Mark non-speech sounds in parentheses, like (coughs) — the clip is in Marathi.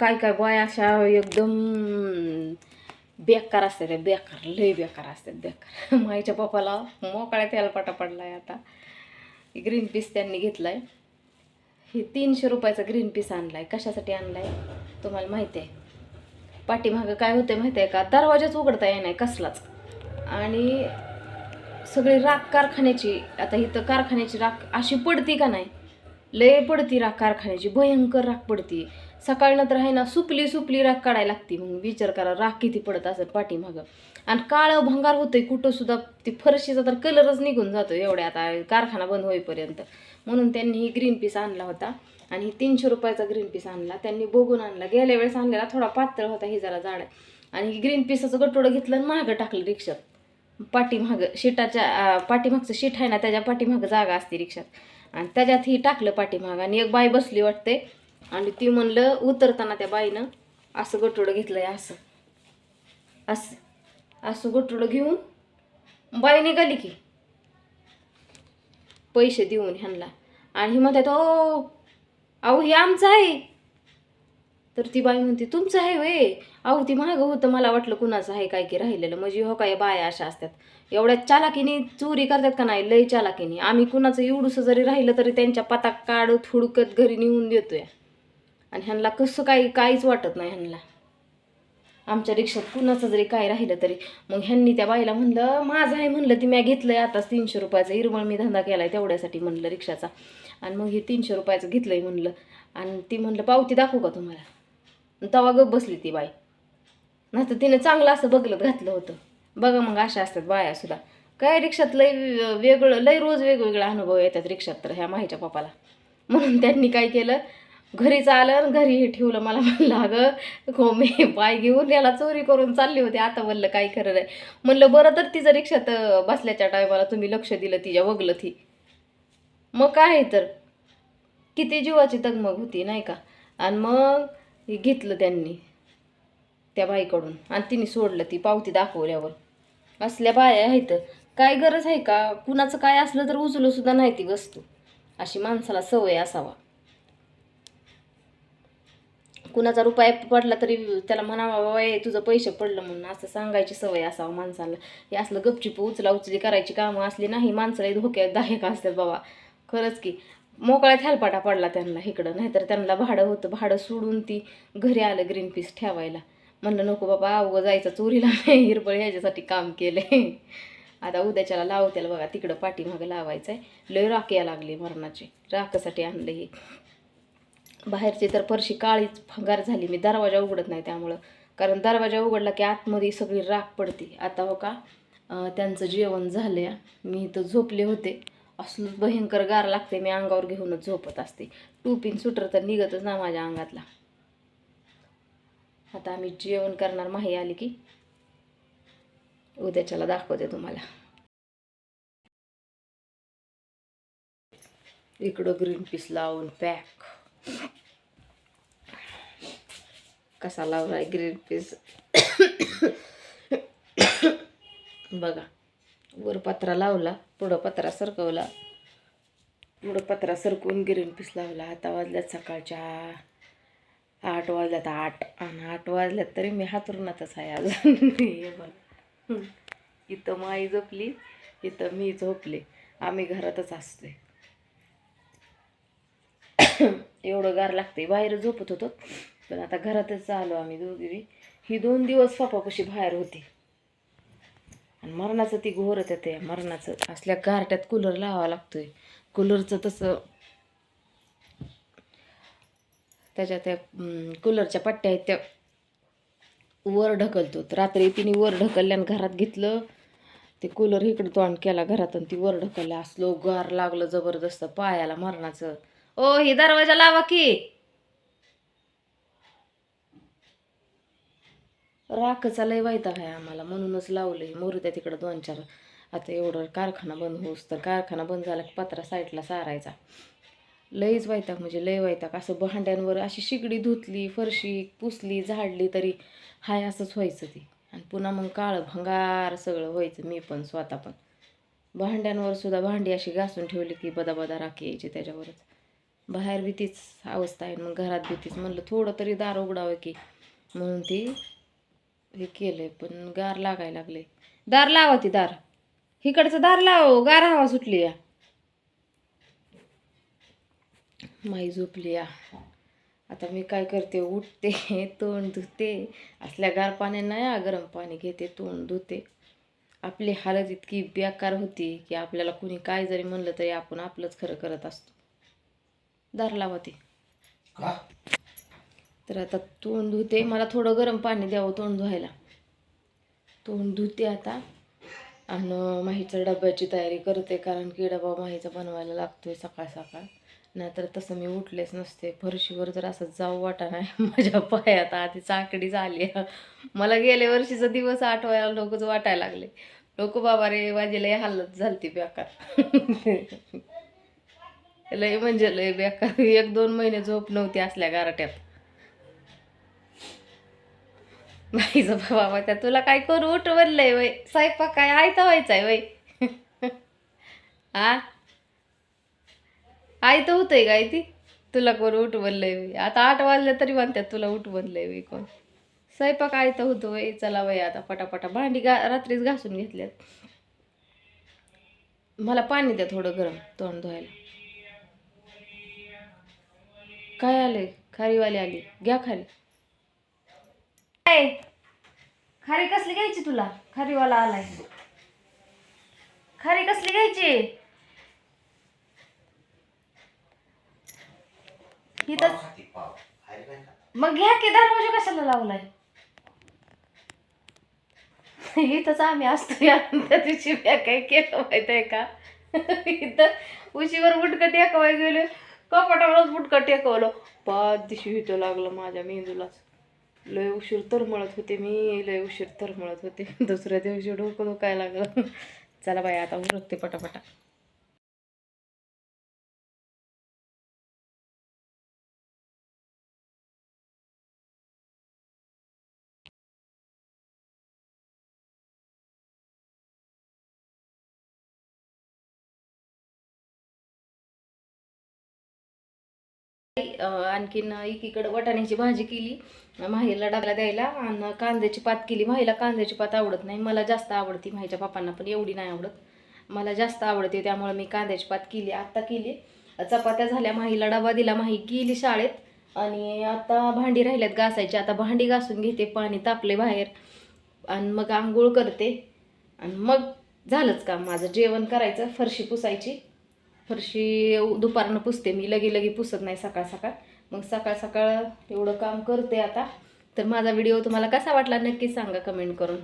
काय काय बाया अशा एकदम बेकार असतात त्या बेकार लय बेकार असतात बेकार. माईच्या पप्पाला मोकळ्या तेलपाटा पडला पडलाय आता. ग्रीन पीस त्यांनी घेतलाय. हे तीनशे रुपयाचा ग्रीन पीस आणलाय. कशासाठी आणलाय? तुम्हाला माहिती आहे. पाठीमागं काय होतं माहिती आहे का? दरवाजाच उघडता येणार कसलाच. आणि सगळी राख कारखान्याची आता इथं कारखान्याची राख अशी पडती का नाही? लय पडती राख कारखान्याची. भयंकर राख पडती. सकाळी नंतर आहे ना सुपली सुपली राख काढायला लागती. मग विचार करा राख किती पडत असत पाठीमागं. आणि काळं भंगार होतंय कुठं सुद्धा ती फरशीचा तर कलरच निघून जातो एवढ्या आता कारखाना बंद होईपर्यंत. म्हणून त्यांनी ही ग्रीन पीस आणला होता. आणि ही तीनशे रुपयाचा ग्रीन पीस आणला. त्यांनी बघून आणला. गेल्या वेळेस आणलेला थोडा पातळ होता ही जरा जाड आणि ही ग्रीन पीसाचं गटोडं घेतलं आणि मागं टाकलं रिक्षात. पाठीमागं शीटाच्या पाठीमागचं शीट आहे ना त्याच्या पाठीमागं जागा असते रिक्षात. आणि त्याच्यात ही टाकलं पाठीमागं. आणि एक बाई बसली वाटते आणि ती म्हणलं उतरताना त्या बाईनं असं गटोडं घेतलंय असं. असं. असं गटोडं घेऊन बाई निघाली की. पैसे देऊन ह्यांना. आणि ही म्हणतात ओ अहो हे आमचं आहे. तर ती बाई म्हणते तुमचं आहे वे अहो ती मागं होतं मला वाटलं कुणाचं आहे काय की राहिलेलं. म्हणजे हो काय बाया अशा असतात. एवढ्या चालाकीने चोरी करतात का नाही? लय चालाकीने. आम्ही कुणाचं एवढूसं जरी राहिलं तरी त्यांच्या पताक काढत हुडकत घरी नेऊन देतोय. आणि ह्यांना कसं काही काहीच वाटत नाही ह्यांना. आमच्या रिक्षात कुणाचं जरी काय राहिलं तरी मग ह्यांनी त्या बाईला म्हणलं माझं आहे म्हणलं ती मी घेतलंय आताच तीनशे रुपयाचा इरमळ मी धंदा केलाय तेवढ्यासाठी म्हणलं रिक्षाचा. आणि मग हे तीनशे रुपयाचं घेतलंय म्हणलं. आणि ती म्हणलं पावती दाखवू का तुम्हाला? तवा गप बसली ती बाई. नाही तर तिने चांगलं असं बगलत घातलं होतं. बघा मग अशा असतात बाया सुद्धा. काय रिक्षात लय वेगळं लय रोज वेगवेगळा अनुभव येतात रिक्षात तर ह्या माहीच्या पप्पाला. म्हणून त्यांनी काय केलं घरीच आलं आणि घरी हे ठेवलं मला म्हणलं अगं हो मी पाय घेऊन याला चोरी करून चालली होती आता म्हणलं काय खरं नाही. म्हणलं बरं तर तिचं रिक्षात बसल्याच्या टायमाला तुम्ही लक्ष दिलं तिच्या वगलं ती मग काय आहे तर किती जीवाची तगमग होती नाही का? आणि मग हे घेतलं त्यांनी त्या बाईकडून आणि तिने सोडलं ती पावती दाखवल्यावर. असल्या बाया आहेत. काय गरज आहे का? कुणाचं काय असलं तर उचलूसुद्धा नाही ती वस्तू. अशी माणसाला सवय असावा. कुणाचा रुपया पडला तरी त्याला म्हणावा बाबा ए, तुझं पैसे पडलं म्हणून असं सांगायची सवय असावं माणसाला. हे असलं गपचिप उचला उचली करायची कामं असली नाही माणसाला धोक्यात दायक असतात बाबा. खरंच की मोकळ्यात हॅलपाटा पडला त्यांना इकडं नाहीतर त्यांना भाडं होतं. भाडं सोडून ती घरी आलं ग्रीन पीस ठेवायला. म्हणलं नको बाबा अवघं जायचं चोरीला नाही हिरबळ ह्याच्यासाठी काम केलंय. आता उद्याच्याला लावत्याला बघा तिकडं पाठीमागं लावायचं आहे लय राख या लागली मरणाची. राखासाठी आणलं हे. बाहेरची तर फरशी काळीच फंगार झाली. मी दरवाजा उघडत नाही त्यामुळं. कारण दरवाजा उघडला की आतमध्ये सगळी राख पडते. आता हो का त्यांचं जेवण झालं मी इथं झोपले होते. असलं भयंकर गार लागते मी अंगावर घेऊनच झोपत असते. टूपिन सुटर तर निघतच ना माझ्या अंगातला. आता आम्ही जेवण करणार. माही आली की उद्याच्याला दाखवते तुम्हाला. इकडं ग्रीन पीस लावून पॅक कसा लावलाय ग्रीन पीस बघा वर पत्रा लावला पुढं पत्रा सरकवला. पुढं पत्रा सरकवून ग्रीन पीस लावला. आता वाजल्यात सकाळच्या आठ वाजल्यात आठ. आणि आठ वाजल्यात तरी मी हातरुणातच आहे अजून इथं माई झोपली इथं मी झोपले. आम्ही घरातच असतोय. (coughs) एवढं गार लागते बाहेर झोपत होतो. पण आता घरातच आलो आम्ही दोघी ही दोन दिवस पापापाशी बाहेर होती. आणि मरणाचं ती घोरत ते मरणाचं. असल्या गारट्यात कूलर लावावा लागतोय. कूलरचं तसं त्याच्या त्या कूलरच्या पट्ट्या आहेत त्या वर ढकलतो रात्री तिने वर ढकलल्यानं घरात घेतलं. ते कूलर इकडं तोंड केला घरात आणि ती वर ढकलल्या. असलो गार लागलं जबरदस्त पायाला मरणाचं. ओ ही दरवाजा लावा की. राखचा लय वैताग आहे आम्हाला म्हणूनच लावलंय. मोरुद्या तिकडं दोन चार. आता एवढं कारखाना बंद होस तर कारखाना बंद झाला की पत्रा साईडला सारायचा. लईच वैताग म्हणजे लय वैताग. असं भांड्यांवर अशी शिगडी धुतली फरशी पुसली झाडली तरी हाय असंच व्हायचं ती. आणि पुन्हा मग काळं भंगार सगळं व्हायचं मी पण स्वतः पण. भांड्यांवर सुद्धा भांडी अशी घासून ठेवली की बदाबदा राखी यायची त्याच्यावरच. बाहेर बी तीच अवस्था आहे मग घरात बी तीच. म्हणलं थोडं तरी दार उघडावं की. म्हणून ती हे केलंय पण गार लागायला लागले दार लावा ती दार. इकडचं दार लाव हो, गार हवा सुटली या. माई झोपली या. आता मी काय करते उठते (laughs) तोंड धुते. असल्या गार पाण्यानं या गरम पाणी घेते तोंड धुते. आपली हालत इतकी बेकार होती की आपल्याला कुणी काय जरी म्हणलं तरी आपण आपलंच खरं करत असतो. दार लावा ते का? तर आता तोंड धुते. मला थोडं गरम पाणी द्यावं तोंड धुवायला. तोंड धुते आता. आणि माहीच्या डब्याची तयारी करते कारण की डबा माहीचा बनवायला लागतोय सकाळ सकाळ. नाहीतर तसं मी उठलेच नसते. फरशीवर जर असं जाऊ वाटा नाही. (laughs) माझ्या पायात आधी चाकडी झाली. मला गेल्या वर्षीचा दिवस आठवायला लोकच वाटायला लागले. लोक बाबा रे लय हालत झालती बेकार. (laughs) लय म्हणजे लय बेकार. एक दोन महिने झोप नव्हती असल्या गारट्यात. बाईचं बाबा त्या तुला काय करू? उठवलंय वय. स्वयंपाक काय आयता व्हायचाय वय. आ? आयतं होतंय काय ती? तुला करू उठवलंय वय? आता आठ वाजलं तरी म्हणतात तुला उठ वय कोण? स्वयंपाक आयत होतो वय. चला वय आता पटापटा. भांडी गा रात्रीच घासून घेतल्यात. मला पाणी द्या थोडं गरम तोंड धुवायला. काय आले खारीवाली आली. घ्या खारी. काय? खारी कसली घ्यायची तुला? खारीवाला आलाय. खारी कसली घ्यायची? मग घ्या की दरवाजा कशाला लावलाय? इथंच आम्ही असतो या त्या दिवशी काय केलं माहीत आहे का इथं उशीवर बुटकं टेकवाय गेलो. कपाटावरच बुटका टेकवलं. पाच दिवशी इथं लागलं माझ्या मेंदूलाच. लय उशीर तरमळत होते मी लय उशीर तरमळत होते. (laughs) दुसऱ्या दिवशी डोकं दुखायला लागलं. (laughs) चला बाई आता उरकते पटापटा. आणखीन एकीकडे वाटाण्याची भाजी केली. माहीला डब्याला द्यायला आणि कांद्याची पात केली. माहीला कांद्याची पात आवडत नाही. मला जास्त आवडती माहीच्या पप्पांना पण एवढी नाही आवडत. मला जास्त आवडते त्यामुळे मी कांद्याची पात केली आत्ता केली. चपात्या झाल्या माहीला डबा दिला. माही गेली शाळेत आणि आता भांडी राहिल्यात घासायची. आता भांडी घासून घेते पाणी तापले बाहेर. आणि मग आंघोळ करते. आणि मग झालंच का माझं. जेवण करायचं फरशी पुसायची. फरशी दुपारनं पुसते. मी लगे लगे पुसत नाही सकाळ सकाळ. मग सकाळ सकाळ एवढं काम करते आता. तर माझा व्हिडिओ तुम्हाला कसा वाटला नक्की सांगा कमेंट करून.